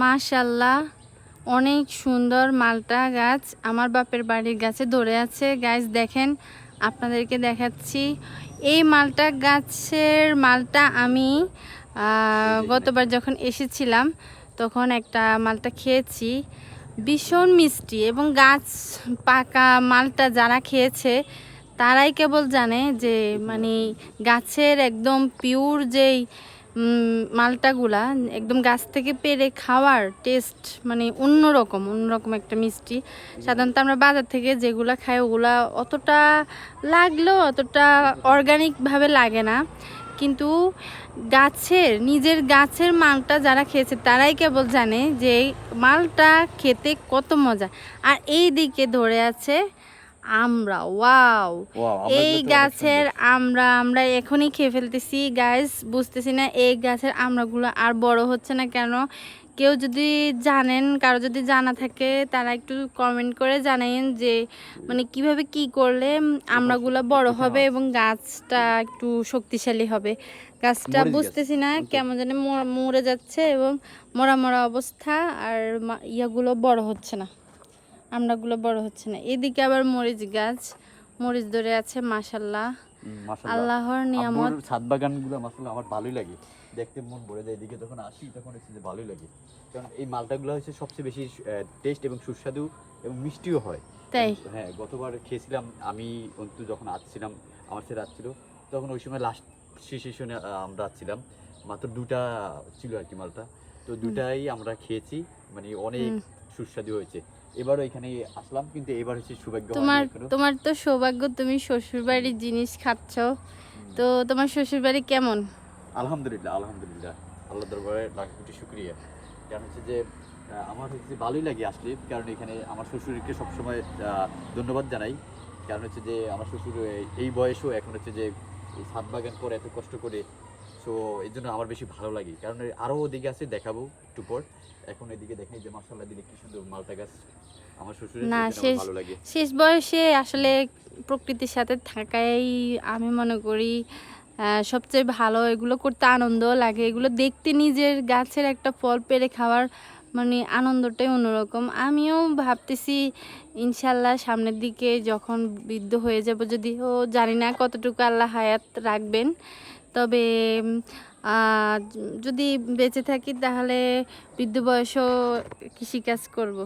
মাশাল্লাহ অনেক সুন্দর মালটা গাছ। আমার বাপের বাড়ির গাছে ধরে আছে। গাছ দেখেন, আপনাদেরকে দেখাচ্ছি। এই মালটা গাছের মালটা আমি গতবার যখন এসেছিলাম, তখন একটা মালটা খেয়েছি। ভীষণ মিষ্টি এবং গাছ পাকা মালটা যারা খেয়েছে, তারাই কেবল জানে যে মানে গাছের একদম পিওর যেই মালটাগুলা একদম গাছ থেকে পেরে খাওয়ার টেস্ট মানে অন্যরকম অন্যরকম একটা মিষ্টি। সাধারণত আমরা বাজার থেকে যেগুলা খাই ওগুলা অতটা লাগলেও অতটা অর্গানিকভাবে লাগে না। কিন্তু গাছের নিজের গাছের মালটা যারা খেয়েছে তারাই কেবল জানে যে এই মালটা খেতে কত মজা। আর এই দিকে ধরে আছে আমরা ওয়াও। এই গাছের আমরা আমরা এখনই খেয়ে ফেলতেছি। গাছ বুঝতেছি না এই গাছের আমড়াগুলো আর বড় হচ্ছে না কেন? কেউ যদি জানেন কারও যদি জানা থাকে তারা একটু কমেন্ট করে জানাইন যে মানে কীভাবে কি করলে উম, আমড়াগুলো বড় হবে এবং গাছটা একটু শক্তিশালী হবে। গাছটা বুঝতেছি না কেমন জানি মরে যাচ্ছে এবং মরা মরা অবস্থা আর ইয়াগুলো বড় হচ্ছে না। আমড়াগুলো বড় হচ্ছে না। এদিকে আবার মরিচ গাছ মরিচ ধরে আছে মাশাল্লাহ। আল্লাহর নিয়ামত। ছাদ বাগানগুলো মাসাল্লাহ আমার ভালোই লাগে। দেখতে মন ভরে যায় এদিকে যখন আসি তখন হচ্ছে যে ভালোই লাগে। কারণ এই মালটাগুলো হচ্ছে সবচেয়ে বেশি টেস্ট এবং সুস্বাদু এবং মিষ্টিও হয়। তাই? হ্যাঁ গতবার খেয়েছিলাম আমি অন্তু যখন আসছিলাম আমার সাথে আসছিল তখন ওই সময় লাস্ট সেশনে আমরা আসছিলাম। মাত্র দুটা ছিল আর কি মালটা। তো দুটাই আমরা খেয়েছি মানে অনেক সুস্বাদু হয়েছে। এবারও এখানে আসলাম কিন্তু এবার হচ্ছে সৌভাগ্য তোমার তোমার তো সৌভাগ্য তুমি শ্বশুর বাড়ির জিনিস খাচ্ছ। তো তোমার শ্বশুর বাড়ি কেমন? আলহামদুলিল্লাহ আলহামদুলিল্লাহ। আল্লাহ দরবারে লাখ কোটি শুক্রিয়া। কারণ হচ্ছে যে আমার হচ্ছে ভালোই লাগে আসলে কারণ এখানে আমার শ্বশুরকে সবসময় ধন্যবাদ জানাই। কারণ হচ্ছে যে আমার শ্বশুর এই- বয়সেও এখন হচ্ছে যে ছাদ বাগান করে এত কষ্ট করে সো এই জন্য আমার বেশি ভালো লাগে। কারণ আরও ওদিকে আছে দেখাবো একটু পর। এখন এদিকে দেখেন যে মার্শাল্লাহ দিলে কি সুন্দর মালটা গাছ আমার শ্বশুরের না, শেষ- ভালো লাগে। শেষ বয়সে আসলে প্রকৃতির সাথে থাকাই আমি মনে করি সবচেয়ে ভালো। এগুলো করতে আনন্দ লাগে। এগুলো দেখতে নিজের গাছের একটা ফল পেরে খাওয়ার মানে আনন্দটাই অন্যরকম। আমিও ভাবতেছি ইনশাল্লাহ সামনের দিকে যখন বৃদ্ধ হয়ে যাব যদি ও জানি না কতটুকু আল্লাহ হায়াত রাখবেন তবে যদি বেঁচে থাকি তাহলে বৃদ্ধ বয়সও কৃষিকাজ করব।